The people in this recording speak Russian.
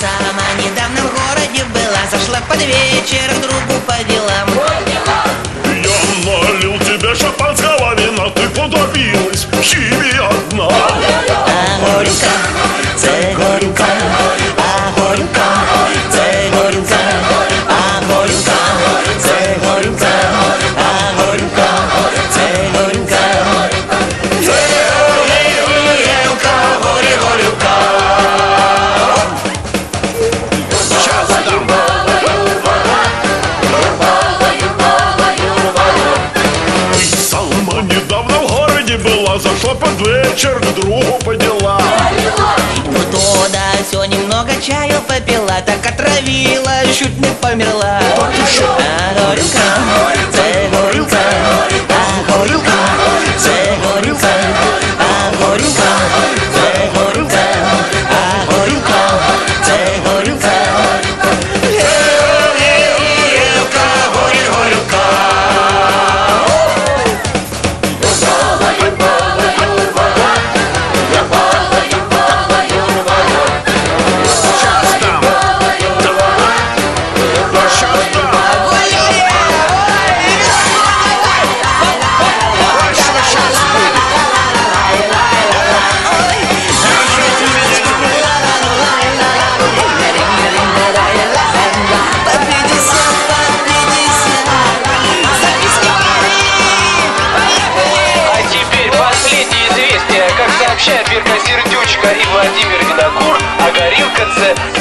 сама недавно в городе была Зашла под вечер к другу по делам. Я налил тебе шампанского вина, ты подавилась, химия зашла под вечер к другу по делам Ну то да, все немного чаю попила, так отравила, чуть не померла. Известие. Как сообщает Верка Сердючка и Владимир Винокур, горилка Ц